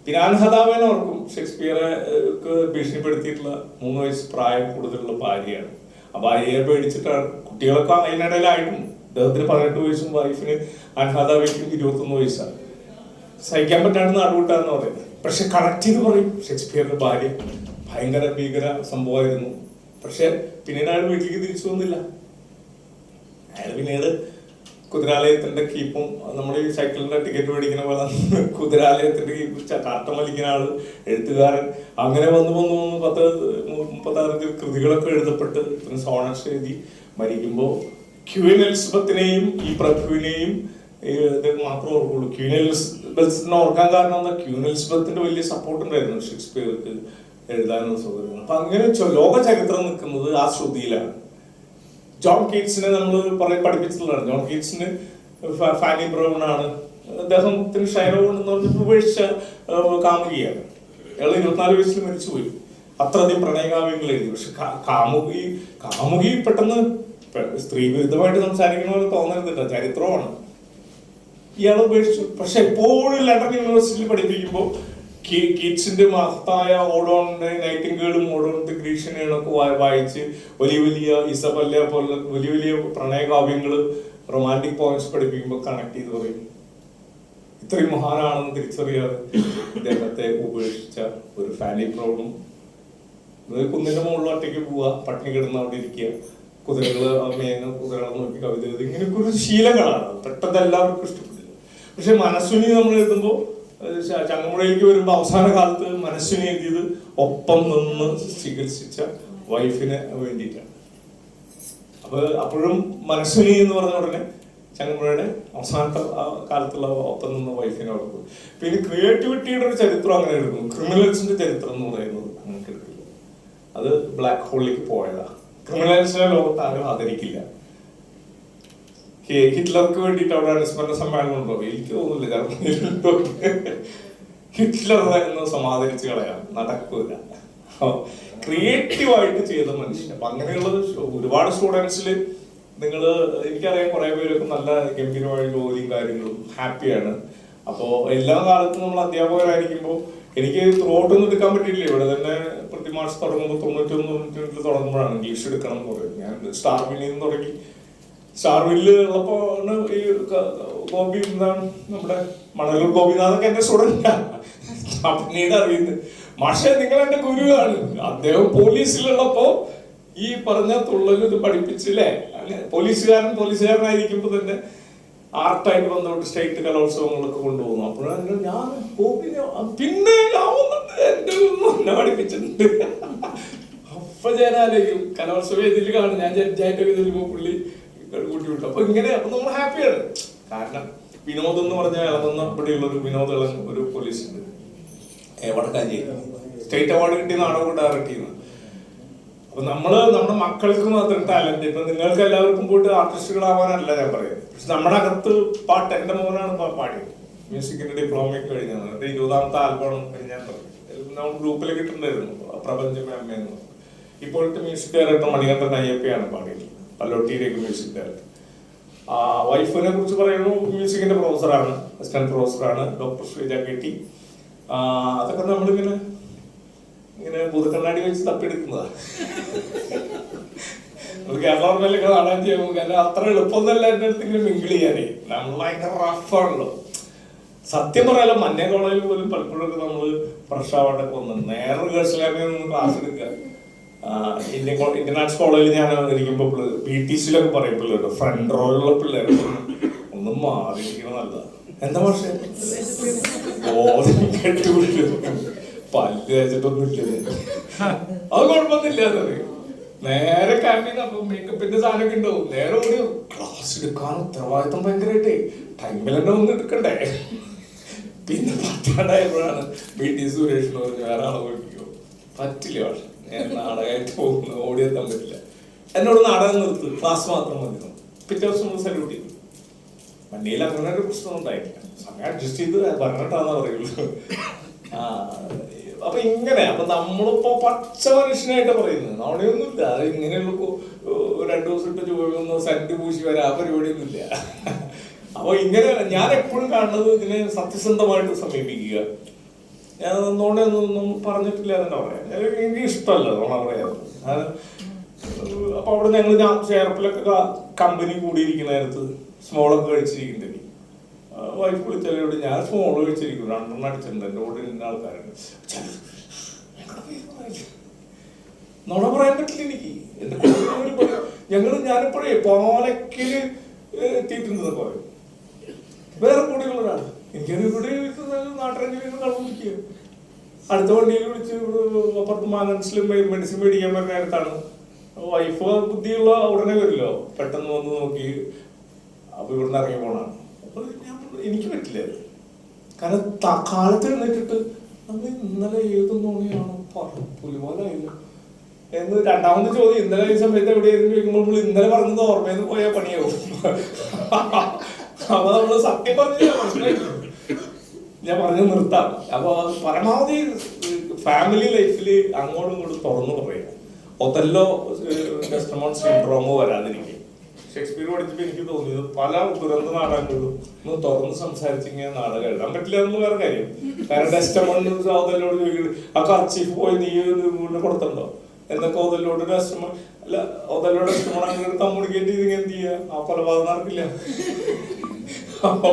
പിന്നെ അൻഹദാമേനെ ഓർക്കും. ഷേക്സ്പിയറെ ഭീഷണിപ്പെടുത്തിയിട്ടുള്ള മൂന്ന് വയസ്സ് പ്രായം കൂടുതലുള്ള ഭാര്യയാണ്. ആ ഭാര്യയെ പേടിച്ചിട്ടാണ്. കുട്ടികളൊക്കെ അതിനിടയിലായിട്ടും അദ്ദേഹത്തിന് പതിനെട്ട് വയസ്സും വൈഫിന് അൻഹദാമയ്ക്കും ഇരുപത്തൊന്ന് വയസ്സാണ്. സഹിക്കാൻ പറ്റാണ്ട് നടുവിട്ടാന്ന് പറയുന്നത്. പക്ഷെ കണക്ട് ചെയ്ത് പറയും. ഷേക്സ്പിയറിന്റെ ഭാര്യ. ഭയങ്കര ഭീകര സംഭവമായിരുന്നു. പക്ഷെ പിന്നീട് അയാൾ വീട്ടിലേക്ക് തിരിച്ചു വന്നില്ല. അയാൾ പിന്നീട് കുതിരാലയത്തിന്റെ കീപ്പും നമ്മൾ ഈ സൈക്കിളിന്റെ ടിക്കറ്റ് മേടിക്കുന്ന പോലെ കുതിരാലയത്തിന്റെ കീപ്പ് കാട്ടം വലിക്കുന്ന ആൾ എഴുത്തുകാരൻ. അങ്ങനെ വന്നു വന്നു വന്ന് പത്ത് മുപ്പത്താറ് കൃതികളൊക്കെ എഴുതപ്പെട്ട് സോണക്ഷ എഴുതി മരിക്കുമ്പോൾ ക്യൂൻ എലിസബത്തിനെയും ഈ പ്രഭുവിനെയും മാത്രം ഓർക്കുള്ളൂ. ക്യൂൻ എലിസബത്തിനെ ഓർക്കാൻ കാരണം എന്താ? ക്യൂൻ എലിസബത്തിന്റെ വലിയ സപ്പോർട്ട് ഉണ്ടായിരുന്നു ഷേക്സ്പിയർക്ക് എഴുതാനുള്ള സൗകര്യം അപ്പൊ അങ്ങനെ ലോക ചരിത്രം നിൽക്കുന്നത് ആ ശ്രുതിയിലാണ്. ജോൺ കീറ്റ്സിനെ നമ്മൾ പഠിപ്പിച്ചിട്ടുള്ളതാണ്. ജോൺ കീറ്റ്സിന് ഫാനി ബ്രൗൺ ആണ് അദ്ദേഹത്തിന് ഷൈനോ എന്ന് പറഞ്ഞിട്ട് ഉപേക്ഷിച്ച കാമുകിയാണ്. അയാൾ ഇരുപത്തിനാല് വയസ്സിൽ മരിച്ചുപോയി. അത്രയധികം പ്രണയകാവ്യങ്ങൾ എഴുതി. പക്ഷെ കാമുകി കാമുകി പെട്ടെന്ന് സ്ത്രീ വിരുദ്ധമായിട്ട് സംസാരിക്കണ പോലെ തോന്നരുതില്ല ചരിത്രമാണ്. ഇയാൾ ഉപേക്ഷിച്ചു. പക്ഷെ എപ്പോഴും ലണ്ടൻ യൂണിവേഴ്സിറ്റിയിൽ പഠിപ്പിക്കുമ്പോൾ കീറ്റ്സിന്റെ മഹത്തായ ഓടോണിന്റെ നൈറ്റിംഗേളും ഓടോണിന്റെ ഗ്രീഷനെയൊക്കെ വായിച്ച് വലിയ വലിയ ഇസബല്ല പോലെ വലിയ വലിയ പ്രണയകാവ്യങ്ങൾ റൊമാന്റിക് പോയിന്റ്സ് പഠിപ്പിക്കുമ്പോൾ കണക്ട് ചെയ്ത് പറയും. ഇത്രയും മഹാനാണെന്ന് തിരിച്ചറിയാതെ ഇദ്ദേഹത്തെ ഉപേക്ഷിച്ച ഒരു ഫാനി പ്രോബ്ലം കുന്നിന്റെ മുകളിൽ ഒറ്റയ്ക്ക് പോവുക പട്ടിണി കിടന്ന് അവിടെ ഇരിക്കുക. കുതിരകൾ മേങ്ങ കുതിരകളെ നോക്കി കവിത ഇങ്ങനെയൊക്കെ ഒരു ശീലങ്ങളാണ്. പെട്ടെന്ന് എല്ലാവർക്കും ഇഷ്ടപ്പെട്ടില്ല. പക്ഷെ മനസ്സുനി നമ്മൾ എഴുതുമ്പോൾ ചങ്ങമ്പുഴയിലേക്ക് വരുമ്പോൾ അവസാന കാലത്ത് മനസ്സിനെ എഴുതിയത് ഒപ്പം നിന്ന് ചികിത്സിച്ച വൈഫിന് വേണ്ടിയിട്ടാണ് അപ്പോൾ അപ്പോഴും മനസ്സിനെ എന്ന് പറഞ്ഞ ഉടനെ ചങ്ങമ്പുഴയുടെ അവസാനത്തെ കാലത്തുള്ള ഒപ്പം നിന്ന് വൈഫിനെ ഓർക്കും പിന്നെ ക്രിയേറ്റിവിറ്റിയുടെ ഒരു ചരിത്രം അങ്ങനെ എടുക്കും ക്രിമിനൽസിന്റെ ചരിത്രം എന്ന് പറയുന്നത് അങ്ങനെ എടുക്കില്ല അത് ബ്ലാക്ക് ഹോളിലേക്ക് പോയതാണ് ക്രിമിനൽസിനെ ലോകത്ത് ആരും ആദരിക്കില്ല. ഹിറ്റ്ലർക്ക് വേണ്ടിയിട്ട് അവിടെ അനുസ്മരണ സമ്മേളനം ഉണ്ടോ എനിക്ക് തോന്നുന്നില്ല. ജർമ്മനിയിലുണ്ടോ ഹിറ്റ്ലർ എന്ന് സമാദരിച്ച് കളയാം. നടക്കൂല. ക്രിയേറ്റീവായിട്ട് ചെയ്ത മനുഷ്യൻ. അപ്പൊ അങ്ങനെയുള്ള ഒരുപാട് സ്റ്റുഡൻസിൽ നിങ്ങൾ എനിക്കറിയാം കുറെ പേരൊക്കെ നല്ല ഗംഭീരമായ ജോലിയും കാര്യങ്ങളും ഹാപ്പിയാണ്. അപ്പോ എല്ലാ കാലത്തും നമ്മൾ അധ്യാപകരായിരിക്കുമ്പോൾ എനിക്ക് ത്രോട്ട് ഒന്നും എടുക്കാൻ പറ്റിയില്ല ഇവിടെ തന്നെ പ്രതിമാസം തുടങ്ങുമ്പോൾ തൊണ്ണൂറ്റൊന്ന് തൊണ്ണൂറ്റി രണ്ടിൽ തുടങ്ങുമ്പോഴാണ് ഇംഗ്ലീഷ് എടുക്കണം എന്ന് പറയുന്നത്. ഞാൻ നിന്ന് തുടങ്ങി. സ്റ്റാർവില്ല് ഉള്ളപ്പോ ആണ് ഈ ഗോപി എന്താണ് നമ്മുടെ മണലൂർ ഗോപിനാഥൊക്കെ എന്റെ സ്റ്റുഡന്റാണ് പിന്നീട് അറിയുന്നത്. പക്ഷേ നിങ്ങൾ എന്റെ ഗുരുവാണ് അദ്ദേഹം പോലീസിലുള്ളപ്പോ ഈ പറഞ്ഞ തുള്ളൽ ഇത് പഠിപ്പിച്ചില്ലേ? അല്ലെ പോലീസുകാരൻ പോലീസുകാരനായിരിക്കുമ്പോ തന്നെ ആർട്ടായിട്ട് ബന്ധപ്പെട്ട് സ്റ്റേറ്റ് കലോത്സവങ്ങളൊക്കെ കൊണ്ടുപോകുന്നു. അപ്പോഴാണ് ഞാൻ ഗോപിനെ പിന്നെ വന്നിട്ട് എന്റെ എന്നെ പഠിപ്പിച്ചിട്ടുണ്ട്. അപ്പൊ കലോത്സവം കലോത്സവ ഇതിൽ കാണും? ഞാൻ ജഡ്ജായിട്ടൊക്കെ ചെല്ലുമ്പോൾ പുള്ളി. കൂട്ടി വിട്ടു അപ്പൊ ഇങ്ങനെ അപ്പൊ നമ്മൾ ഹാപ്പിയാണ് കാരണം വിനോദ് എന്ന് പറഞ്ഞാൽ ഇളകുന്ന ഇവിടെയുള്ള ഒരു വിനോദ ഒരു പോലീസ് ഉണ്ട്. വടക്കാഞ്ചേരി സ്റ്റേറ്റ് അവാർഡ് കിട്ടിയ നാടകം ഡയറക്ട് ചെയ്യുന്നത് അപ്പൊ നമ്മൾ നമ്മുടെ മക്കൾക്ക് മാത്രം ടാലന്റ് ഇപ്പൊ നിങ്ങൾക്ക് എല്ലാവർക്കും പോയിട്ട് ആർട്ടിസ്റ്റുകളാവാനല്ല ഞാൻ പറയുന്നത് പക്ഷെ നമ്മുടെ അകത്ത് പാട്ട് എന്റെ മോനാണ് പാടി പാടിയത്. മ്യൂസിക്കിന്റെ ഒക്കെ കഴിഞ്ഞാണ് എന്റെ ഇരുപതാമത്തെ ആൽബമാണ് കഴിഞ്ഞാൽ നമ്മൾ ഗ്രൂപ്പിൽ കിട്ടുന്നുണ്ടായിരുന്നു പ്രപഞ്ചമേ അമ്മയെന്ന്. ഇപ്പോഴത്തെ മ്യൂസിക് ഡയറക്ടർ മണികണ്ഠൻ അയ്യപ്പയാണ് പാടിയത്. പല്ലോട്ടിയിലേക്ക് മ്യൂസിക് ഡയറക്ടർ വൈഫിനെ കുറിച്ച് പറയുന്നു മ്യൂസിക്കിന്റെ പ്രൊഫസറാണ് അസിസ്റ്റന്റ് പ്രൊഫസറാണ് ഡോക്ടർ ശ്രീജ കെട്ടി അതൊക്കെ നമ്മളിങ്ങനെ ഇങ്ങനെ പുതുക്കണ്ണാടി വെച്ച് തപ്പിയെടുക്കുന്നതാണ് കേരള ഓർമ്മയിലൊക്കെ കാണാൻ ചെയ്യുമ്പോൾ കാരണം അത്ര എളുപ്പമൊന്നുമല്ല എന്റെ അടുത്ത് ഇങ്ങനെ മിങ്കിൾ ചെയ്യാനേ. നമ്മൾ ഭയങ്കര റഫാണല്ലോ സത്യം പറയാലോ മഞ്ഞ കോളേജിൽ പോലും പലപ്പോഴൊക്കെ നമ്മൾ ഫ്രഷ് ആവാണ്ടൊക്കെ വന്നു. നേരെ റിഹേഴ്സൽ ക്ലാസ് എടുക്കുക. ഇന്ത്യൻ ആർട്സ് കോളേജിൽ ഞാൻ ഇരിക്കുമ്പോൾ പി ടി സിയിലൊക്കെ പറയും പിള്ളേർ ഫ്രണ്ട് റോയിലുള്ള പിള്ളേർ ഒന്നും മാറിയിരിക്കണം നല്ല എന്താ പക്ഷേ ബോധം കെട്ടുപിടിച്ചു പല്ല് തേച്ചിട്ടൊന്നും ഇല്ല അത് കുഴപ്പമൊന്നുമില്ല നേരെ ക്യാമ്പീൻ അപ്പൊ മേക്കപ്പിന്റെ സാധനമൊക്കെ ഉണ്ടാവും. നേരെ ഓടി ക്ലാസ് എടുക്കാൻ ഉത്തരവാദിത്തം ഭയങ്കരമായിട്ടേ ടൈമിൽ തന്നെ ഒന്ന് എടുക്കണ്ടേ. പിന്നെ പത്താണ്ടായപ്പോഴാണ് ബി ടി സുരേഷ് പറഞ്ഞു വേറെ ആളെ പഠിപ്പിക്കോ പറ്റില്ല പക്ഷെ നാടകമായിട്ട് പോകുന്നു. ഓടിയെത്താൻ പറ്റില്ല. എന്നോട് നാടകം നിർത്തു. ക്ലാസ് മാത്രം മതി. പിറ്റേ ദിവസം സല്യൂട്ട് ചെയ്തു. വണ്ടിയിൽ അങ്ങനെ ഒരു പ്രശ്നം ഉണ്ടായിട്ടില്ല. സമയം അഡ്ജസ്റ്റ് ചെയ്ത് പറഞ്ഞിട്ടാന്ന് പറയുള്ളൂ. അപ്പൊ ഇങ്ങനെ അപ്പൊ നമ്മളിപ്പോ പച്ച മനുഷ്യനായിട്ട് പറയുന്നത്. അവിടെയൊന്നുമില്ല അത് ഇങ്ങനെയുള്ള രണ്ടു ദിവസം ഇട്ട് ചോദിക്കുന്നു സെന്റ് പൂശി വരാം ആ പരിപാടിയൊന്നുമില്ല. അപ്പൊ ഇങ്ങനെ ഞാൻ എപ്പോഴും കാണുന്നത് ഇതിനെ സത്യസന്ധമായിട്ട് സമീപിക്കുക. ഞാൻ ഒന്നും പറഞ്ഞിട്ടില്ല തന്നെ പറയാം. എനിക്ക് ഇഷ്ടമല്ല നോണ പറയാം. അപ്പൊ അവിടെ ഞങ്ങൾ ഞാൻ ചേർപ്പിലൊക്കെ കമ്പനി കൂടിയിരിക്കുന്ന നേരത്ത് സ്മോളൊക്കെ കഴിച്ചിരിക്കുന്നുണ്ട് വൈഫ് വിളിച്ചാലോട് ഞാൻ സ്മോൾ കഴിച്ചിരിക്കുന്നു രണ്ടെണ്ണം അടിച്ചിട്ടുണ്ട് എന്റെ കൂടെ ഇന്ന ആൾക്കാരുണ്ട്. നുണ പറയാൻ പറ്റില്ല എനിക്ക്. എന്റെ ഞങ്ങൾ ഞാനിപ്പോഴേ പോലക്കിൽ എത്തിയിട്ടുണ്ട് പറയും. വേറെ കൂടെയുള്ള ഒരാൾ എനിക്കൊരു ഇവിടെ വിളിക്കുക അടുത്ത വണ്ടിയിൽ വിളിച്ച് അപ്പുറത്ത് മാനൻസിലും മെഡിസിൻ മേടിക്കാൻ പറഞ്ഞ നേരത്താണ്. വൈഫ് ബുദ്ധിയുള്ള ഉടനെ വരില്ലോ. പെട്ടെന്ന് വന്ന് നോക്കി അപ്പൊ ഇവിടുന്ന് ഇറങ്ങി പോണാണ് അപ്പൊ ഞാൻ എനിക്ക് പറ്റില്ല കാരണം തക്കാലത്ത് കാലത്ത് എഴുന്നേറ്റിട്ട് നമ്മൾ ഇന്നലെ ഏത് നോണിയാണ് പുലിമോലായില്ല എന്ന് രണ്ടാമത് ചോദ്യം ഇന്നലെ ഈ സമയത്ത് എവിടെയായിരുന്നു? നമ്മൾ ഇന്നലെ പറഞ്ഞത് ഓർമ്മയിൽ നിന്ന് പോയാൽ പണിയാവും. അപ്പൊ നമ്മൾ സത്യം പറഞ്ഞില്ല മനസ്സിലായില്ല. ഞാൻ പറഞ്ഞു നിർത്താം. അപ്പൊ പരമാവധി ഫാമിലി ലൈഫിൽ അങ്ങോട്ടും ഇങ്ങോട്ടും തുറന്നു പറയാം. ഒത്തല്ലോ കസ്റ്റമോൺ സിൻഡ്രോമോ വരാതിരിക്കും. ഷേക്സ്പിയർ പഠിച്ചപ്പോൾ എനിക്ക് തോന്നിയത് പല ദുരന്ത നാടകങ്ങളും ഒന്ന് തുറന്ന് സംസാരിച്ചിങ്ങനെ നാടകം എഴുതാൻ പറ്റില്ല എന്ന് വേറെ കാര്യം. കാരണം കസ്റ്റമോണിന് ഓതല്ലോട് ചോദിക്കുന്നത് ആ കർച്ചീഫ് പോയി നീ വീണ്ടും കൊടുത്തുണ്ടോ? എന്നൊക്കെ ഒതല്ലോട് ഡെസ്റ്റമൺ അല്ല ഒതല്ലോട് ഡെസ്റ്റമൺ അങ്ങനെ കമ്മ്യൂണിക്കേറ്റ് ചെയ്ത് എന്ത് ചെയ്യുക ആ കൊലപാതകം നടക്കില്ല. അപ്പൊ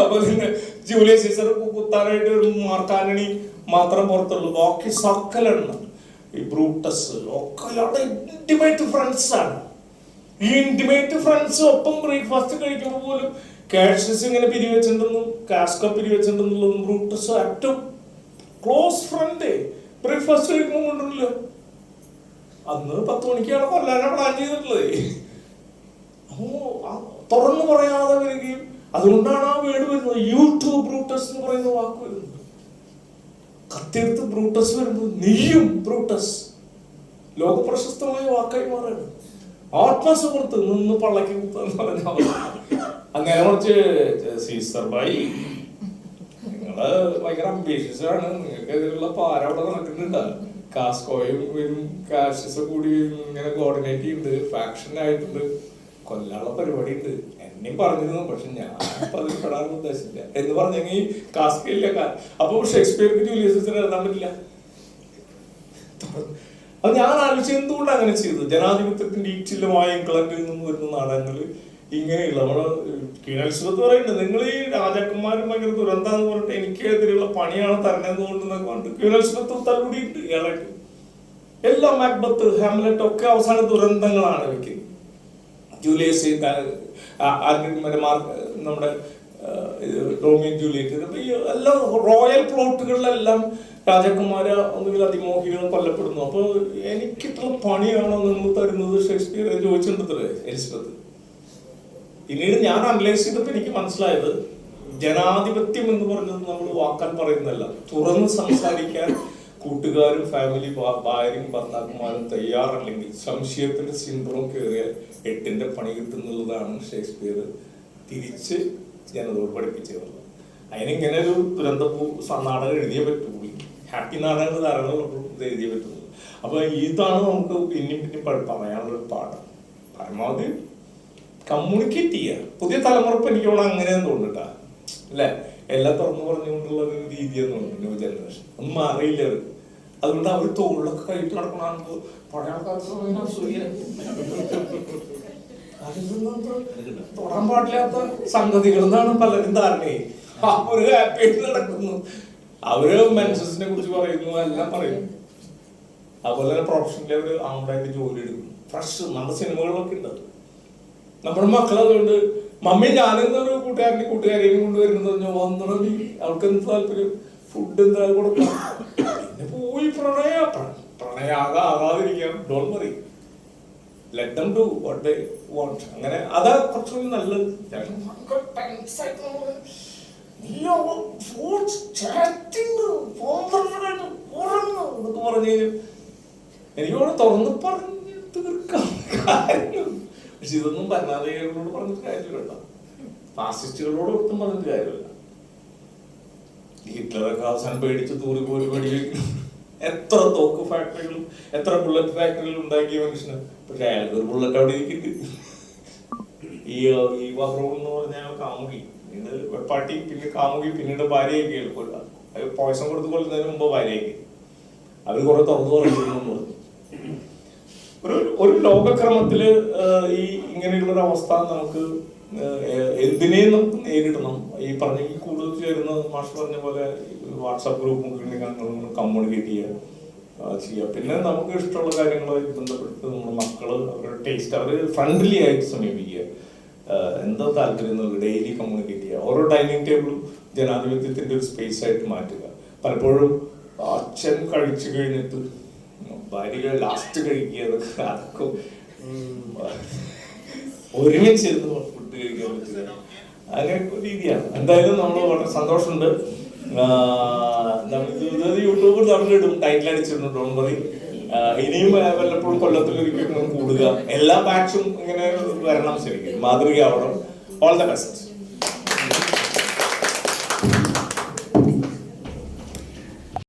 അപ്പൊ പിന്നെ ജൂലിയസ് സീസർ കുത്താനായിട്ട് ഒരു മാർക്കാനണി മാത്രം പുറത്തുള്ളൂ. ബാക്കി സക്കലെണ്ണം ഈ ബ്രൂട്ടസ് ഒക്കെ ഇന്റിമേറ്റ് ഫ്രണ്ട്സ് ആണ്. ഈ ഇന്റിമേറ്റ് ഫ്രണ്ട്സ് ഒപ്പം ബ്രേക്ക്ഫാസ്റ്റ് കഴിക്കുമ്പോൾ പോലും കാഷ്യസ് ഇങ്ങനെ പിരിവെച്ചിട്ടുണ്ടെന്നും കാസ്ക പിരിവെച്ചിട്ടുണ്ടെന്നുള്ളതും ബ്രൂട്ടസ് ഏറ്റവും ക്ലോസ് ഫ്രണ്ട് ബ്രേക്ക്ഫാസ്റ്റ് കഴിക്കുമ്പോൾ കൊണ്ടുണ്ടല്ലോ അന്ന് പത്ത് മണിക്കാണ് കൊല്ലാനാണ് പ്ലാൻ ചെയ്തിട്ടുള്ളത്. തുറന്നു പറയാതെ വരികയും അതുകൊണ്ടാണ് ആ വേർഡ് വരുന്നത്. യൂട്യൂബ് ബ്രൂട്ടസ് എന്ന് പറയുന്ന വാക്ക് വരുന്നത്. കത്തിയെടുത്ത് ബ്രൂട്ടസ് വരുമ്പോൾ നീയും ബ്രൂട്ടസ്. ലോക പ്രശസ്തമായ വാക്കായി മാറാണ്. ആത്മസുഹൃത്ത് നിന്ന് പള്ളക്കി അങ്ങനെ കുറച്ച് സീസർ ബായി. നിങ്ങൾ ഭയങ്കര അംബീഷ്യസ് ആണ്. നിങ്ങൾക്ക് ഇതിലുള്ള പാര അവിടെ നടക്കുന്നുണ്ട്. കാസ്കോയും വരും കാഷ്യസ് കൂടി ഇങ്ങനെ കോർഡിനേറ്റ് ചെയ്യുന്നുണ്ട് ഫാക്ഷൻ ആയിട്ടുണ്ട്. കൊല്ലാനുള്ള പരിപാടി ഉണ്ട് എന്നെയും പറഞ്ഞിരുന്നു പക്ഷെ ഞാൻ അതിൽ പെടാൻ ഉദ്ദേശിച്ചില്ല. എന്ന് പറഞ്ഞെങ്കിൽ കാസ്കയില്ല കാ- അപ്പൊ ഷേക്സ്പിയർക്ക് ജൂലിയസിന് എഴുതാൻ പറ്റില്ല. അത് ഞാൻ ആലോചിച്ച് എന്തുകൊണ്ട് അങ്ങനെ ചെയ്തു? ജനാധിപത്യത്തിന്റെ ഈ ചില്ലമായ ഇംഗ്ലണ്ടിൽ നിന്ന് വരുന്ന നാടകങ്ങൾ ഇങ്ങനെയുള്ള നമ്മൾ കീഴൽശ്വത്ത് പറയുന്നുണ്ട് നിങ്ങൾ ഈ രാജാക്കന്മാരും ഭയങ്കര ദുരന്താന്ന് പറഞ്ഞിട്ട് എനിക്കെതിരെയുള്ള പണിയാണ് തരണേന്ന് കൊണ്ടെന്നൊക്കെ പറഞ്ഞിട്ട് കീഴൽശ്വത്ത് തലമുടിയിട്ട് ഇയാളായിട്ട്. എല്ലാ മാക്ബത്ത് ഹാംലെറ്റ് ഒക്കെ അവസാന ദുരന്തങ്ങളാണ് വെക്കുന്നത് ജൂലിയസ് ആ, ആ, ആർക്കിഡ് മറ്റേ മാർക്ക് നമ്മുടെ റോമിയൻ ജൂലിയറ്റ് എല്ലാ റോയൽ പ്ലോട്ടുകളിലെല്ലാം രാജാക്കന്മാര് ഒന്നുകിൽ അതിമോഹികൾ കൊല്ലപ്പെടുന്നു. അപ്പോൾ എനിക്കിട്ടുള്ള പണിയാണോ നിങ്ങൾ തരുന്നത് ഷേക്സ്പിയർ ചോദിച്ചിട്ടുണ്ടത്രേ എലിസബത്ത്. പിന്നീട് ഞാൻ അനലൈസ് ചെയ്തപ്പോൾ എനിക്ക് മനസ്സിലായത് ജനാധിപത്യം എന്ന് പറഞ്ഞത് നമ്മൾ വാക്കാൻ പറയുന്നതല്ല. തുറന്ന് സംസാരിക്കാൻ കൂട്ടുകാരും ഫാമിലി ഭാര്യയും ഭർത്താക്കന്മാരും തയ്യാറല്ലെങ്കിൽ സംശയത്തിന്റെ സിൻഡ്രോം കയറിയാൽ എട്ടിന്റെ പണി കിട്ടുന്നുള്ളതാണ് ഷേക്സ്പിയർ തിരിച്ച് ജനതോട് പഠിപ്പിച്ചത് അതിനിങ്ങനെ ഒരു ദുരന്തപ്പൂ നാടകം എഴുതിയേ പറ്റുള്ളൂ. ഹാപ്പി നാടകങ്ങൾ ധാരാളം എഴുതിയേ പറ്റുള്ളൂ. അപ്പൊ ഇതാണ് നമുക്ക് പിന്നെയും പിന്നെയും പറയാനുള്ള ഒരു പാഠം. പരമാവധി കമ്മ്യൂണിക്കേറ്റ് ചെയ്യുക. പുതിയ തലമുറ എനിക്കോട് അങ്ങനെയെന്ന് തോന്നുന്നുട്ടാ. അല്ലെ? എല്ലാം തുറന്നു പറഞ്ഞുകൊണ്ടുള്ള ഒരു രീതി എന്നുള്ളത് ന്യൂ ജനറേഷൻ. ഒന്നും മാറിയില്ല അവർ അതുകൊണ്ട് അവർ തോളിലൊക്കെ കഴിട്ട് നടക്കണോ പഴയ ആൾക്കാർക്ക് പാടില്ലാത്ത സംഗതികൾ എന്നാണ് പലരും ധാരണയെ അവർ ഹാപ്പി നടക്കുന്നു. അവർ മെൻസസിനെ കുറിച്ച് പറയുന്നു എല്ലാം പറയുന്നു അതുപോലെ തന്നെ പ്രൊഫഷണലി അവർ ആമ്പായിട്ട് ജോലി എടുക്കും ഫ്രഷ് നമ്മുടെ സിനിമകളിലൊക്കെ ഉണ്ട്. നമ്മുടെ മക്കൾ അതുകൊണ്ട് മമ്മി ഞാനെന്നൊരു കൂട്ടുകാരനെ കൂട്ടുകാരിയും കൊണ്ടുവരുന്നത് നീ അവൾക്ക് എന്ത് താല്പര്യം ഫുഡ് എന്താ കൊടുക്കണം പിന്നെ പോയി പ്രണയ പ്രണയാക ആകാതിരിക്കാം മറി let to what they want അങ്ങനെ അതാ കുറച്ചുകൂടി നല്ലത്. എനിക്കോട് എനിക്ക് തുറന്ന് പറഞ്ഞു തീർക്കാം പക്ഷെ ഇതൊന്നും ഭരണാധികാരികളോട് പറഞ്ഞിട്ട് കാര്യമില്ല ഫാസിസ്റ്റുകളോട് ഒട്ടും പറഞ്ഞിട്ട് കാര്യമില്ല. ഹിറ്റ്ലറൊക്കെ അവസാനം പേടിച്ച് തൂറി പോയി പേടിക്കുന്നു എത്ര തോക്ക് ഫാക്ടറികളും എത്ര ബുള്ളറ്റ് ഫാക്ടറികളും ഉണ്ടാക്കിയ മനുഷ്യന്. പക്ഷെ അയാൾക്ക് ഒരു ബുള്ളറ്റ് അവിടെ ഇരിക്കുന്നുണ്ട് ഈ ഈ വഹ്റൂൺ എന്ന് പറഞ്ഞ അയാൾ കാമുകി ഇത് വെപ്പാട്ടി പിന്നെ കാമുകി പിന്നീട് ഭാര്യയൊക്കെ കൊല്ല അത് പോയസം കൊടുത്ത് കൊല്ലുന്നതിന് മുമ്പ് ഭാര്യയൊക്കെ അവർ കുറെ തുറന്നു പറഞ്ഞു. ഒരു ഒരു ലോകക്രമത്തിൽ ഈ ഇങ്ങനെയുള്ള ഒരു അവസ്ഥ നമുക്ക് എന്തിനേയും നമുക്ക് നേരിടണം. ഈ പറഞ്ഞ ഈ കൂടുതൽ ചേരുന്ന മാഷ് പറഞ്ഞ പോലെ വാട്സാപ്പ് ഗ്രൂപ്പ് മുഖേന കമ്മ്യൂണിക്കേറ്റ് ചെയ്യുക ചെയ്യുക പിന്നെ നമുക്ക് ഇഷ്ടമുള്ള കാര്യങ്ങളെ ബന്ധപ്പെട്ട് നമ്മുടെ മക്കൾ അവരുടെ ടേസ്റ്റ് അവർ ഫ്രണ്ട്ലി ആയിട്ട് സമീപിക്കുക. എന്താ താല്പര്യം ഡെയിലി കമ്മ്യൂണിക്കേറ്റ് ചെയ്യുക ഓരോ ഡൈനിങ് ടേബിളും ജനാധിപത്യത്തിന്റെ ഒരു സ്പേസ് ആയിട്ട് മാറ്റുക. പലപ്പോഴും അച്ഛൻ കഴിച്ചു കഴിഞ്ഞിട്ട് ഭാര്യകൾ ലാസ്റ്റ് കഴിക്കുക അതൊക്കെ ഒരുമിച്ചിരുന്ന് ഫുഡ് കഴിക്കാൻ പറ്റില്ല. അങ്ങനെ ഒരു രീതിയാണ്. എന്തായാലും നമ്മൾ വളരെ സന്തോഷമുണ്ട്. ഇത് യൂട്യൂബിൽ നമ്മളിടും ടൈറ്റിൽ അടിച്ചിട്ടുണ്ട് ഡോൺ വറി ഇനിയും വല്ലപ്പോഴും കൊല്ലത്തിലൊരിക്കലും കൂടുക. എല്ലാ ബാച്ചും ഇങ്ങനെ വരണം ശരിക്കും. മാതൃകയാവണം. All the best